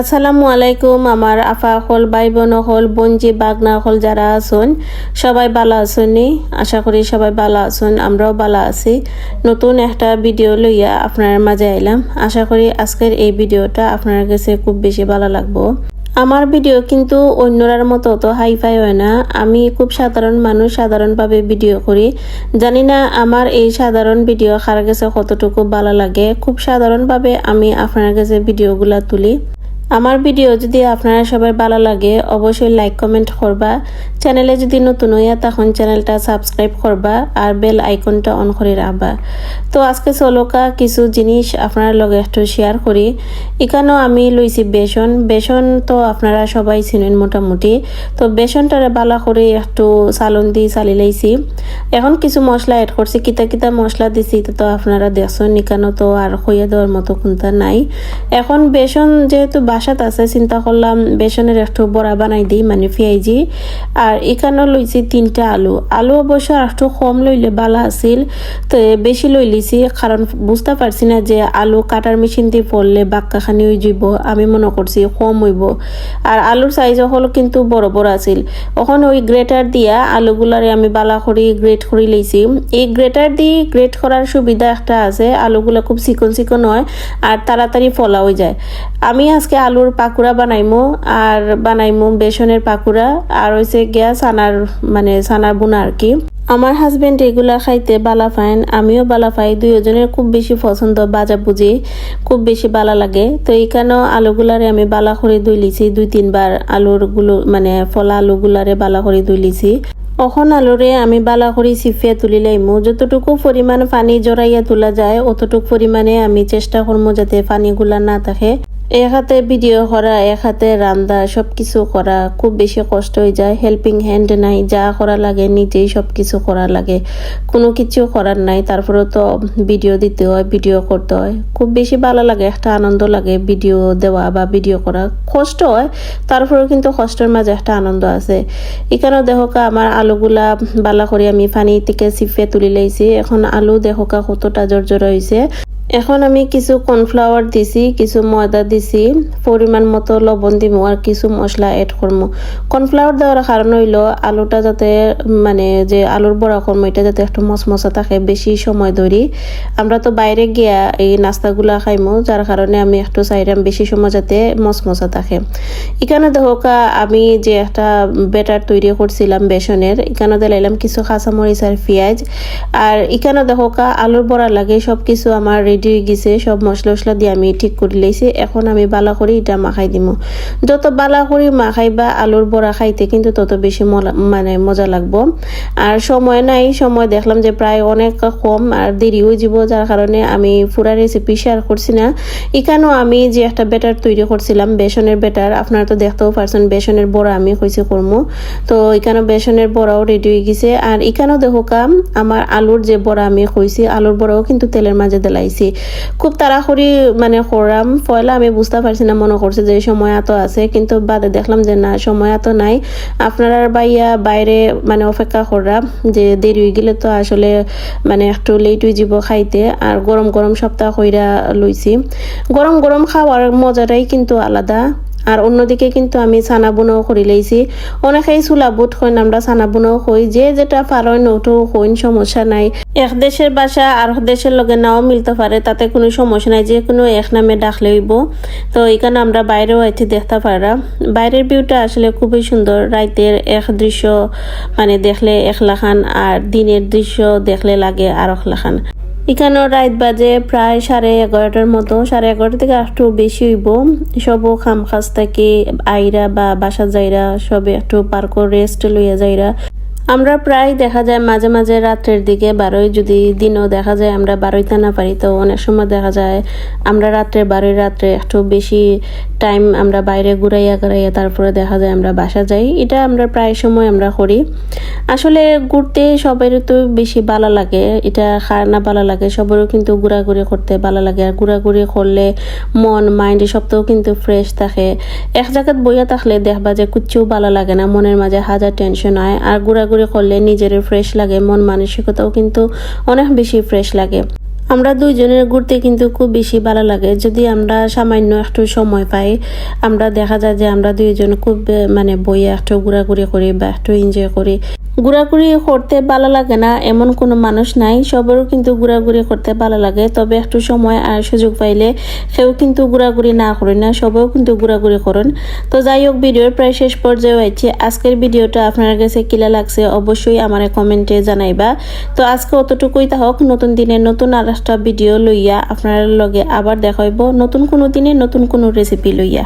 আসসালামু আলাইকুম, আমার আফা হল ভাই বোন হল বঞ্জি বাগনা হল, যারা আছেন, সবাই ভালো আছেন নি? আশা করি সবাই ভালো আছেন, আমরাও ভালো আছি। নতুন একটা ভিডিও লইয়া আপনার মাঝে আইলাম। আশা করি আজকের এই ভিডিওটা আপনার কাছে খুব বেশি ভালো লাগবো। আমার ভিডিও কিন্তু অন্যরার মতো তো হাইফাই হয় না। আমি খুব সাধারণ মানুষ, সাধারণভাবে ভিডিও করি। জানি না আমার এই সাধারণ ভিডিও কার কাছে কতটুকু ভালো লাগে। খুব সাধারণভাবে আমি আপনার কাছে ভিডিওগুলা তুলি। আমার ভিডিও যদি আপনারা সবাই ভালো লাগে, অবশ্যই লাইক কমেন্ট করবা। চ্যানেলে যদি নতুন হইয়া, তখন চ্যানেলটা সাবস্ক্রাইব করবা আর বেল আইকনটা অন করে রাখবা। তো আজকে চলকা কিছু জিনিস আপনার লগে একটু শেয়ার করি। এখানেও আমি লইছি বেসন। বেসন তো আপনারা সবাই চিনেন মোটামুটি। তো বেসনটারে ভালো করে একটু চালন দিয়ে চালি লাইছি। এখন কিছু মশলা এড করছি। কিতা কিতা মশলা দিছি তো আপনারা দেখছেন এখানেও তো আর হইয়া দেওয়ার মতো কোনটা নাই। এখন বেসন যেহেতু বাসাত আছে, চিন্তা করলাম বেসনের একটু বড়া বানাই দিই মানে পেঁয়াজি আর এখানেও লইছি তিনটা আলু। আলু অবশ্য আর একটু কম লইলে ভালো আছিল, তো বেশি লই লিছি কারণ বুঝতে পারছি না যে আলু কাটার মেশিন দিয়ে পড়লে বাক্কাখানি হয়ে যাইব আমি মনে করছি কম হইব। আর আলুর সাইজ হলো কিন্তু বড় বড় আছিল। ওখান ওই গ্রেটার দিয়া আলুগুলারে আমি বালা করি গ্রেট করে লইছি এই গ্রেটার দিয়ে গ্রেট করার সুবিধা একটা আছে, আলুগুলো খুব চিকন চিকন হয় আর তাড়াতাড়ি ফলাও যায়। আমি আজকে আলুর পাকুড়া বানাইমু আর বানাইমু বেসনের পাকুড়া আর হইছে গিয়া সানার মানে সানার বোনা আর কি। আমার হাজবেন্ড এগুলা খাইতে বালা পাইন আমিও বালা পাই দুইজনের খুব বেশি পছন্দ বাজা বুঝি খুব বেশি বালা লাগে। তো এইখানেও আলুগুলারে আমি বালা করে ধুই লিছি দুই তিনবার আলুরগুলো মানে ফলা আলুগুলারে বালা করে ধুই লিছি অখন আলোরে আমি বালা করে সিফিয়া তুলি লাইমু। যতটুকু পরিমাণ পানি জড়াইয়া তোলা যায়, অতটুক পরিমাণে আমি চেষ্টা করব যাতে পানিগুলা না থাকে এক হাতে ভিডিও করা, এক হাতে রান্দা সব কিছু করা, খুব বেশি কষ্ট হয়ে যায়। হেল্পিং হ্যান্ড নাই, যা করা লাগে নিজেই সব কিছু করা লাগে। কোনো কিছু করার নাই তারপরে তো ভিডিও দিতে হয়, ভিডিও করতে হয়। খুব বেশি ভালো লাগে, একটা আনন্দ লাগে ভিডিও দেওয়া বা ভিডিও করা। কষ্ট হয়, তারপরেও কিন্তু কষ্টের মাঝে একটা আনন্দ আছে। এখানেও দেখোকা আমার আলুগুলা বালা করে আমি পানি থেকে চিপে তুলি লাইছি। এখন আলু দেখোকা কতটা জর্জর হয়েছে এখন আমি কিছু কর্নফ্লাওয়ার দিছি, কিছু ময়দা দিছি, পরিমাণ মতো লবণ দিমু আর কিছু মশলা এড করব কর্নফ্লাওয়ার দেওয়ার কারণ হইল আলুটা যাতে মানে যে আলুর বড়া করব এটা যাতে একটু মশমশা থাকে, বেশি সময় ধরি আমরা তো বাইরে গিয়া এই নাস্তাগুলা খাইমু যার কারণে আমি একটু চাইলাম বেশি সময় যাতে মশমশা থাকে। এখানে দেখোকা আমি যে একটা বেটার তৈরি করছিলাম বেসনের, এখানে দিলাম কিছু কাঁচামরিচ আর পেঁয়াজ। আর এখানে দেখোকা আলুর বড়া লাগে সব কিছু আমার রেডি হয়ে গেছে, সব মশলা মশলা দিয়ে আমি ঠিক করে লাইছি এখন আমি বালা করে এটা মাখাই দিব যত বালা করে মাখাইবা আলুর বড়া খাইতে কিন্তু তত বেশি মানে মজা লাগবো। আর সময় নাই, সময় দেখলাম যে প্রায় অনেক কম আর দেরি হয়ে যাব যার কারণে আমি পুরা রেসিপি শেয়ার করছি না। এখানেও আমি যে একটা বেটার তৈরি করছিলাম বেসনের বেটার আপনারা তো দেখতেও পারছেন বেসনের বড়া আমি হয়েছে করব তো এখানে বেসনের বড়াও রেডি হয়ে গেছে। আর এখানেও দেখো কাম আমার আলুর যে বড়া আমি কইছি আলুর বড়াও কিন্তু তেলের মাঝে দিলাইছি। খুব তাড়াহুড়ি মানে করাম পয়লা আমি বুঝতে পারছি না, মনে করছি যে সময় এত আছে, কিন্তু বাদে দেখলাম যে না, সময় এত নাই। আপনারা বাইয়া বাইরে মানে অপেক্ষা করা যে দেরি হয়ে গেলে তো আসলে মানে একটু লেট হয়ে যাব খাইতে। আর গরম গরম সপ্তাহ কইরা লইছি। গরম গরম খাওয়ার মজাটাই কিন্তু আলাদা। আর অন্যদিকে কিন্তু আমি ছানা বুনাও করে লাইছি অনেকেই চুলা বুট হইন আমরা ছানা বুনাও হই যে যেটা পারেন ওটাও হইন সমস্যা নাই। এক দেশের বাসা আর দেশের লগে নাও মিলতে পারে, তাতে কোনো সমস্যা নাই, যে কোনো এক নামে ডাকলে হইব তো এখানে আমরা বাইরেও আইতে দেখতে পারা। বাইরের ভিউটা আসলে খুবই সুন্দর, রাইতের এক দৃশ্য মানে দেখলে এক লাখান আর দিনের দৃশ্য দেখলে লাগে আর এক লাখান এখানেও রাত বাজে, প্রায় সাড়ে এগারোটার মতো। সাড়ে এগারোটা থেকে একটু বেশি হইব। সবও খাম খাস থাকে, আইরা বা বাসা যাইরা, সবে একটু পার্ক রেস্ট লইয়া যাইরা। আমরা প্রায় দেখা যায় মাঝে মাঝে রাত্রের দিকে বারোই, যদি দিনও দেখা যায় আমরা বারোইতে না পারি, তো অনেক সময় দেখা যায় আমরা রাত্রে, বারোই রাত্রে একটু বেশি টাইম আমরা বাইরে ঘুরাইয়া ঘুরাইয়া তারপরে দেখা যায় আমরা বাসা যাই। এটা আমরা প্রায় সময় আমরা করি। আসলে ঘুরতে সবারই তো বেশি ভালো লাগে, এটা খার না ভালো লাগে, সবারও কিন্তু ঘোরাঘুরি করতে ভালো লাগে। আর ঘোরাঘুরি করলে মন মাইন্ড সবটাও কিন্তু ফ্রেশ থাকে। এক জায়গাত বইয়া থাকলে দেখবা যে কুচ্ছু ভালো লাগে না, মনের মাঝে হাজার টেনশন হয়। আর ঘোরাঘুরি করলে নিজের ফ্রেশ লাগে, মন মানসিকতাও কিন্তু অনেক বেশি ফ্রেশ লাগে। আমরা দুইজনের ঘুরতে কিন্তু খুব বেশি ভালো লাগে। যদি আমরা সামান্য একটু সময় পাই, আমরা দেখা যায় যে আমরা দুইজন খুব মানে বইয়ে একটু ঘোরাঘুরি করি বা একটু এনজয় করি। ঘোরাঘুরি করতে ভালো লাগে না, এমন কোনো মানুষ নাই। সবারও কিন্তু ঘোরাঘুরি করতে ভালো লাগে, তবে একটু সময় আর সুযোগ পাইলে কেউ কিন্তু ঘোরাঘুরি না করে না সবাইও কিন্তু ঘোরাঘুরি করেন। তো যাই হোক, ভিডিওর প্রায় শেষ পর্যায়ে হয়েছে আজকের ভিডিওটা আপনার কাছে কিলা লাগছে অবশ্যই আমার কমেন্টে জানাইবা। তো আজকে অতটুকুই হোক নতুন দিনে নতুন আর একটা ভিডিও লইয়া আপনার লগে আবার দেখাইব নতুন কোনো দিনে নতুন কোনো রেসিপি লইয়া।